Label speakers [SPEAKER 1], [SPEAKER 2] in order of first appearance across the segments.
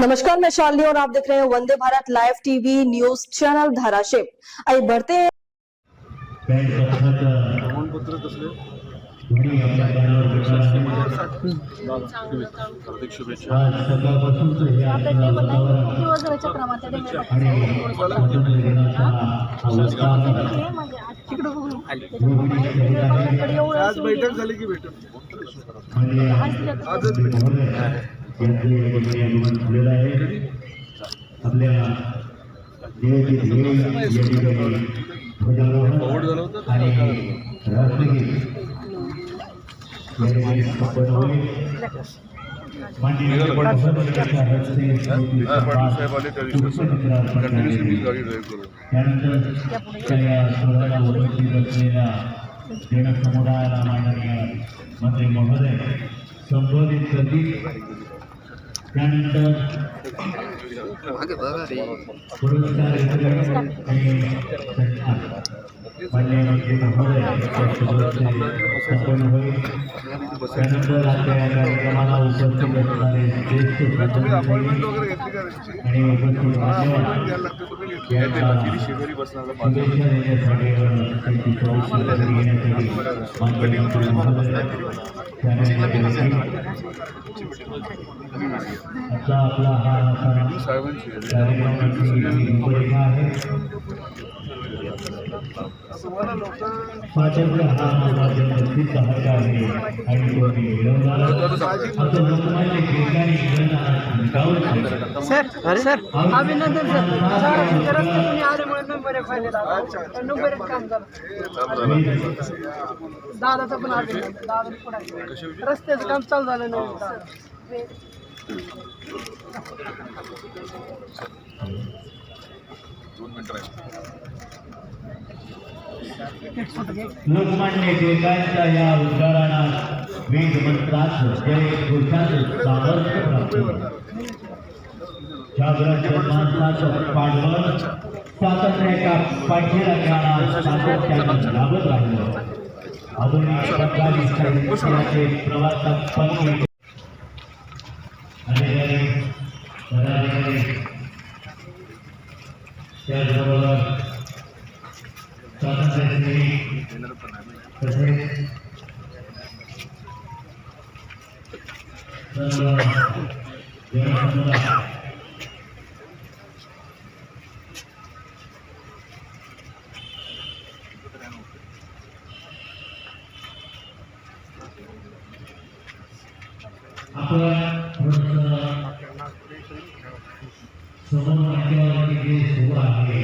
[SPEAKER 1] नमस्कार मैं शालिनी और आप देख रहे हैं Vande Bharat live TV news channel Dharashiv. आइए बढ़ते हैं.
[SPEAKER 2] हार्दिक शुभेच्छा
[SPEAKER 3] आज
[SPEAKER 2] बैठक झाली की भेटून
[SPEAKER 3] म्हणजे महोदय यांचे वगैरे झालेलं आहे आपल्या देवाचे ध्येय या ठिकाणी ध्वजारोहण आणि राष्ट्रगीत या ठिकाणी संपन्न होईल त्यानंतर त्या सोहळ्याला उपस्थित असलेल्या ಜನ ಸಮುದಾಯದ ಮಾನವೀಯ ಮಂತ್ರಿ ಮಹೋದಯ ಸಂಬೋಧಿಸದಿ ನಂತರ ಪುರಸ್ಕಾರ सन्मान माननीय महोदय यांच्या संपन्न होईल त्यानंतर आजच्या या कार्यक्रमाला उपस्थित असणारे ज्येष्ठ
[SPEAKER 2] का रजिस्ट्री
[SPEAKER 3] आणि उपस्थित आता आपला हा असा कार्यक्रमाची आहे
[SPEAKER 2] तुम्हाला लोक
[SPEAKER 3] स्वातंत्र्य हा माझा जन्मसिद्ध हक्क आहे आणि तो मी मिळवणार. असं लोकमान्य टिळकांनी मिळवणारा
[SPEAKER 4] सर सर अभिनंदन सर. सर रस्ते तुम्ही आल्यामुळे नंबर एक फायदा नंबर एक काम झालं. दादाचं पण अभिनंदन. दादा पुढे रस्त्याचं काम चालू झालं नाही.
[SPEAKER 2] दोन मिनिटं राहिले.
[SPEAKER 3] लोकमान्य टिळकांच्या या उद्गाराला वेद मंत्राचं जय पुरुषाचं सामर्थ्य प्राप्त जागरण माणसाचं पाठबळ स्वातंत्र्याच्या पाठीला ज्ञानात सातत्यानं लाभत राहिलं. आधुनिक सरकारी साहित्याचे प्रवासात पंक्ती अधिकारी पदाधिकारी त्याचबरोबर स्वातंत्र्यसेवी तसेच सर्व जनसमुदाय आपण थोडंसं समोर माध्यमावरती जे सुरू आहे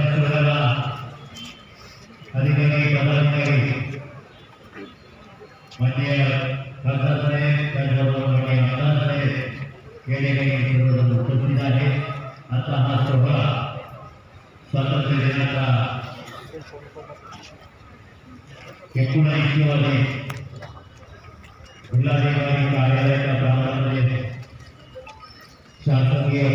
[SPEAKER 3] जिल्हाधिकारी कार्यालयाच्या प्रांगणामध्ये शासकीय